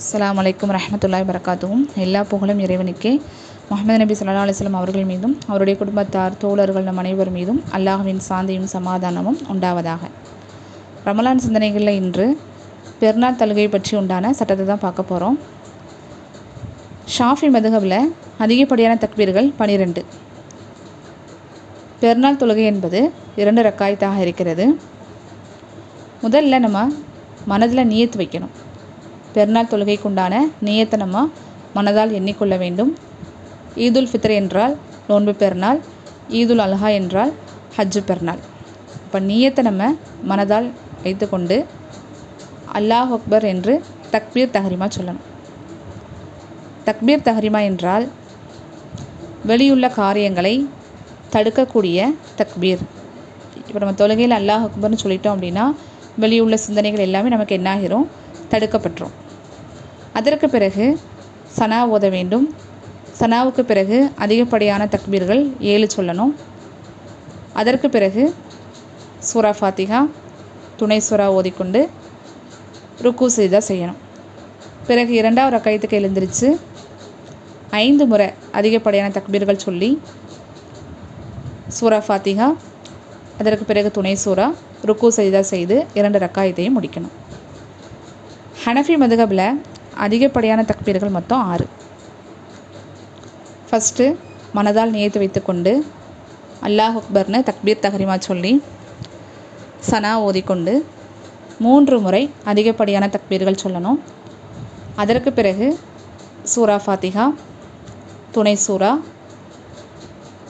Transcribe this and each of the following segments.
அஸ்லாம் வலைக்கம் ரஹமத்துல்லாய் வரகாத்துவும் எல்லா புகழும் இறைவனுக்கே. முகமது நபி ஸல்லல்லாஹு அலிஸ்லாம் அவர்கள் மீதும் அவருடைய குடும்பத்தார் தோழர்கள் நம் அனைவர் மீதும் அல்லாஹுவின் சாந்தியும் சமாதானமும் உண்டாவதாக. ரமலான் சிந்தனைகளில் இன்று பெருநாள் தலுகை பற்றி உண்டான சட்டத்தை தான் பார்க்க போகிறோம் ஷாஃபி மதுகவில் அதிகப்படியான தக்பீர்கள் பனிரெண்டு. பெருநாள் தொழுகை என்பது இரண்டு ரக்காயத்தாக இருக்கிறது. முதல்ல நம்ம மனதில் நியத்து வைக்கணும். பெருநாள் தொழுகைக்குண்டான நியத்தை நம்ம மனதால் எண்ணிக்கொள்ள வேண்டும். ஈதுல் ஃபித்ர் என்றால் நோன்பு பெருநாள் ஈதுல் அல்ஹா என்றால் ஹஜ்ஜு பெருநாள். இப்போ நியத்தை நம்ம மனதால் வைத்துக்கொண்டு அல்லாஹ் அக்பர் என்று தக்பீர் தஹரிமா சொல்லணும். தக்பீர் தஹரிமா என்றால் வெளியுள்ள காரியங்களை தடுக்கக்கூடிய தக்பீர். இப்போ நம்ம தொழுகையில் அல்லாஹ் அக்பர்னு சொல்லிட்டோம் அப்படின்னா வெளியுள்ள சிந்தனைகள் எல்லாமே நமக்கு என்னாகிறோம்? தடுக்கப்பட்டுரும். அதற்கு பிறகு சனா ஓத வேண்டும். சனாவுக்கு பிறகு அதிகப்படியான தக்பீர்கள் ஏழு சொல்லணும். அதற்கு பிறகு சூரா ஃபாத்திகா துணை சூறா ஓதிக்கொண்டு ருக்கு செய்தா செய்யணும். பிறகு இரண்டாவது ரக்காயத்துக்கு எழுந்திரிச்சு ஐந்து முறை அதிகப்படியான தக்பீர்கள் சொல்லி சூரா ஃபாத்திகா அதற்கு பிறகு துணை சூறா ருக்கு செய்தா செய்து இரண்டு ரக்காயத்தையும் முடிக்கணும். ஹனஃபி மதுகபில் அதிகப்படியான தக்பீர்கள் மொத்தம் ஆறு. ஃபஸ்ட்டு மனதால் நியத்து வைத்துக்கொண்டு அல்லாஹ் அக்பர்னு தக்பீர் தஹரிமா சொல்லி சனா ஓதிக்கொண்டு மூன்று முறை அதிகப்படியான தக்பீர்கள் சொல்லணும். அதற்கு பிறகு சூரா ஃபாத்திகா துணை சூரா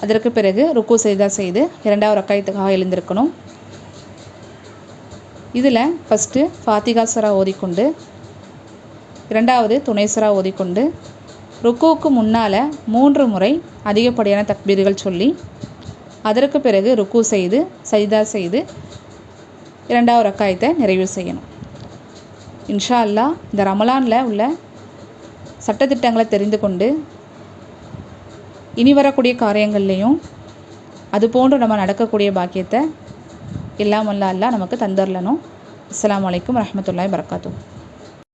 அதற்கு பிறகு ருக்கு செய்தா செய்து இரண்டாவது ரக்காயத்துக்காக எழுந்திருக்கணும். இதில் ஃபஸ்ட்டு ஃபாத்திகா சூரா ஓதிக்கொண்டு இரண்டாவது துணைசரா ஓதிக்கொண்டு ருக்குவுக்கு முன்னால் மூன்று முறை அதிகப்படியான தக்பீர்கள் சொல்லி அதற்கு பிறகு ருக்கு செய்து சஜிதா செய்து இரண்டாவது ரக்காயத்தை நிறைவு செய்யணும். இன்ஷா அல்லா இந்த ரமலானில் உள்ள சட்டத்திட்டங்களை தெரிந்து கொண்டு இனி வரக்கூடிய காரியங்கள்லேயும் அது போன்று நம்ம நடக்கக்கூடிய பாக்கியத்தை எல்லாம் நமக்கு தந்தரலனும் அஸ்லாம் வலைக்கம் வரமத்துல்லாய் வரகாத்தூ